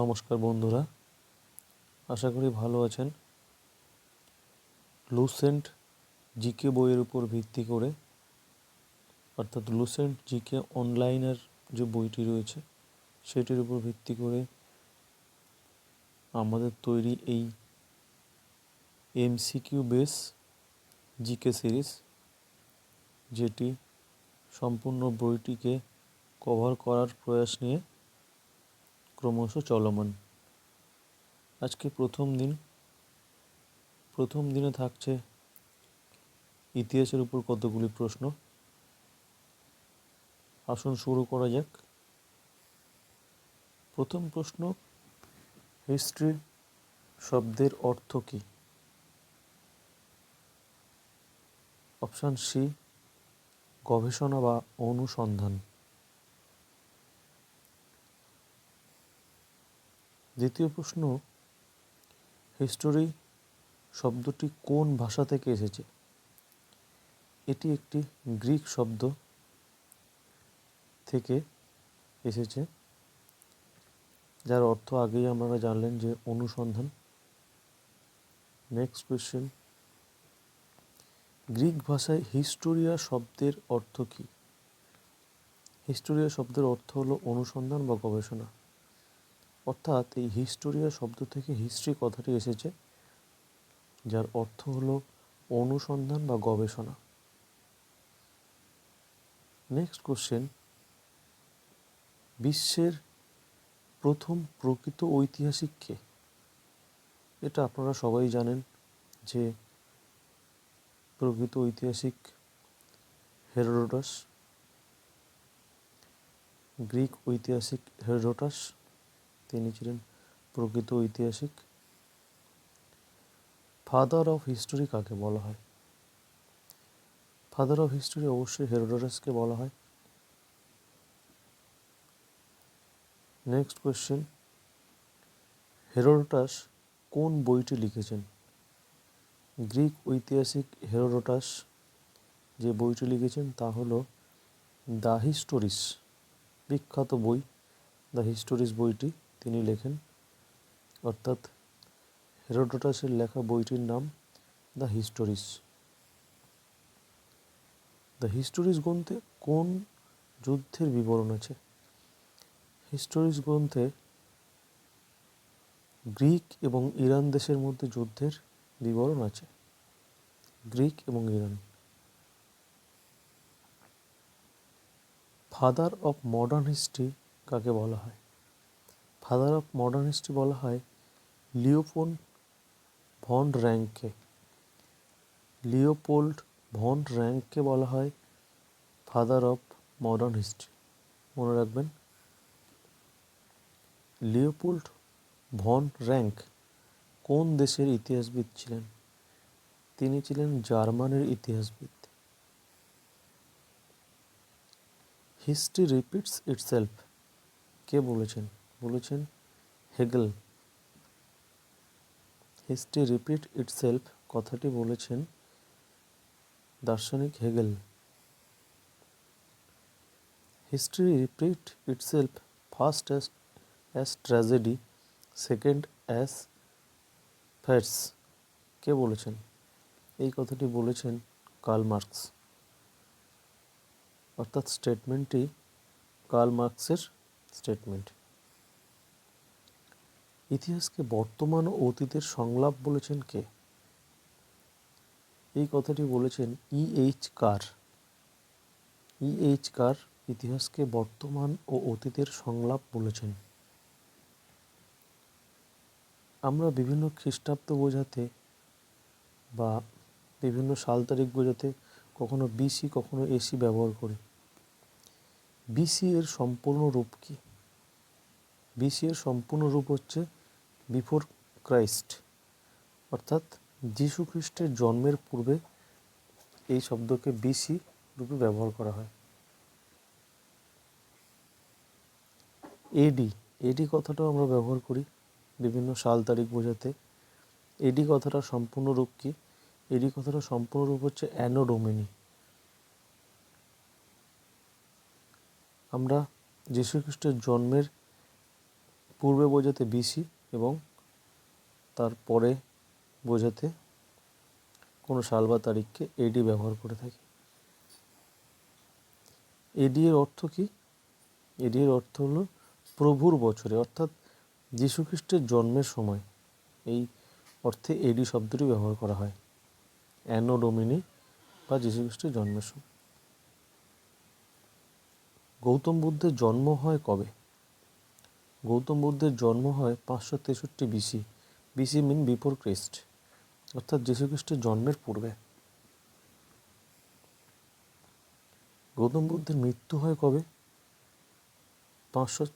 নমস্কার বন্ধুরা, আশা করি ভালো আছেন। লুসেন্ট জিকে বইয়ের উপর ভিত্তি করে, অর্থাৎ লুসেন্ট জিকে অনলাইনের যে বইটি রয়েছে, সেটির উপর ভিত্তি করে আমাদের তৈরি এই এমসিকিউ বেস জিকে সিরিজ যেটি সম্পূর্ণ বইটিকে কভার করার প্রয়াস নিয়ে ক্রমশ চলমান। আজকে প্রথম দিন। প্রথম দিনে থাকছে ইতিহাসের উপর কতগুলি প্রশ্ন। আসুন শুরু করা যাক। প্রথম প্রশ্ন, হিস্ট্রি শব্দের অর্থ কী? অপশান সি, গবেষণা বা অনুসন্ধান। দ্বিতীয় প্রশ্ন হিস্টোরি শব্দটি কোন ভাষা থেকে এসেছে? এটি একটি গ্রিক শব্দ থেকে এসেছে, যার অর্থ আগেই আপনারা জানলেন যে অনুসন্ধান। নেক্সট কোয়েশ্চেন গ্রিক ভাষায় হিস্টোরিয়া শব্দের অর্থ কী? হিস্টোরিয়া শব্দের অর্থ হলো অনুসন্ধান বা গবেষণা। অর্থাৎ এই হিস্টোরিয়া শব্দ থেকে হিস্ট্রি কথাটি এসেছে, যার অর্থ হলো অনুসন্ধান বা গবেষণা। নেক্সট কোশ্চেন বিশ্বের প্রথম প্রকৃত ঐতিহাসিক কে? এটা আপনারা সবাই জানেন যে প্রকৃত ঐতিহাসিক হেরোডোটাস, গ্রিক ঐতিহাসিক হেরোডোটাস তিনি ছিলেন প্রকৃত ঐতিহাসিক। ফাদার অফ হিস্টোরি কাকে বলা হয়? ফাদার অফ হিস্টোরি অবশ্যই হেরোডোটাসকে বলা হয়। নেক্সট কোয়েশ্চেন হেরোডোটাস কোন বইটি লিখেছেন? গ্রিক ঐতিহাসিক হেরোডোটাস যে বইটি লিখেছেন তা হলো দ্য হিস্টোরিস, বিখ্যাত বই। দ্য হিস্টোরিস বইটি তিনি লেখেন, অর্থাৎ হেরোডোটাসের লেখা বইটির নাম দ্য হিস্টোরিস। দ্য হিস্টোরিস গ্রন্থে কোন যুদ্ধের বিবরণ আছে? হিস্টোরিস গ্রন্থে গ্রিক এবং ইরান দেশের মধ্যে যুদ্ধের বিবরণ আছে। গ্রিক এবং Iran. Father of modern history কাকে বলা হয়? ফাদার অফ মডার্ন হিস্ট্রি বলা হয় লিওপোন ভন র্যাঙ্ককে লিওপোল্ড ভন র্যাঙ্ককে বলা হয় ফাদার অফ মডার্ন হিস্ট্রি মনে রাখবেন। লিওপোল্ড ভন র্যাঙ্ক কোন দেশের ইতিহাসবিদ ছিলেন? তিনি ছিলেন জার্মানের ইতিহাসবিদ। হিস্ট্রি রিপিটস ইটসেলফ কে বলেছেন? বলেছেন হেগেল। হিস্ট্রি রিপিট ইটসেলফ, কথাটি বলেছেন দার্শনিক Hegel. History repeat itself first as as tragedy, second as farce কে বলেছেন? এই কথাটি বলেছেন কার্ল মার্কস। অর্থাৎ স্টেটমেন্টটি কার্ল মার্কসের স্টেটমেন্ট। ইতিহাসকে বর্তমান ও অতীতের সংলাপ বলেছেন কে? এই কথাটি বলেছেন ই এইচ কার। ই এইচ কার ইতিহাসকে বর্তমান ও অতীতের সংলাপ বলেছেন। আমরা বিভিন্ন খ্রিস্টাব্দ বোঝাতে বা বিভিন্ন সাল তারিখ বোঝাতে কখনো বিসি কখনো এসি ব্যবহার করি। বিসি এর সম্পূর্ণ রূপ কি? বিসি এর সম্পূর্ণ রূপ হচ্ছে বিফোর ক্রাইস্ট, অর্থাৎ যীশু খ্রিস্টের জন্মের পূর্বে এই শব্দকে বিসি রূপে ব্যবহার করা হয়। এডি এডি কথাটাও আমরা ব্যবহার করি বিভিন্ন সাল, তারিখ বোঝাতে। এডি কথাটা সম্পূর্ণ রূপ কি? এডি কথাটা সম্পূর্ণ রূপ হচ্ছে অ্যানোডোমিনি। আমরা যীশু খ্রিস্টের জন্মের পূর্বে বোঝাতে বিসি এবং তারপরে বোঝাতে কোনো সাল বা তারিখকে এডি ব্যবহার করে থাকি। এডি এর অর্থ কি? এডি এর অর্থ হলো প্রভুর বছরে, অর্থাৎ যীশুখ্রিস্টের জন্মের সময়। এই অর্থে এডি শব্দটি ব্যবহার করা হয়। অ্যানো ডোমিনি বা যীশুখ্রিস্টের জন্মের সময়। গৌতম বুদ্ধের জন্ম হয় কবে? গৌতম বুদ্ধের জন্ম হয় পাঁচশো তেষট্টি BC BC mean before Christ অর্থাৎ যীশুখ্রিস্টের জন্মের পূর্বে। গৌতম বুদ্ধের মৃত্যু হয় কবে? পাঁচশো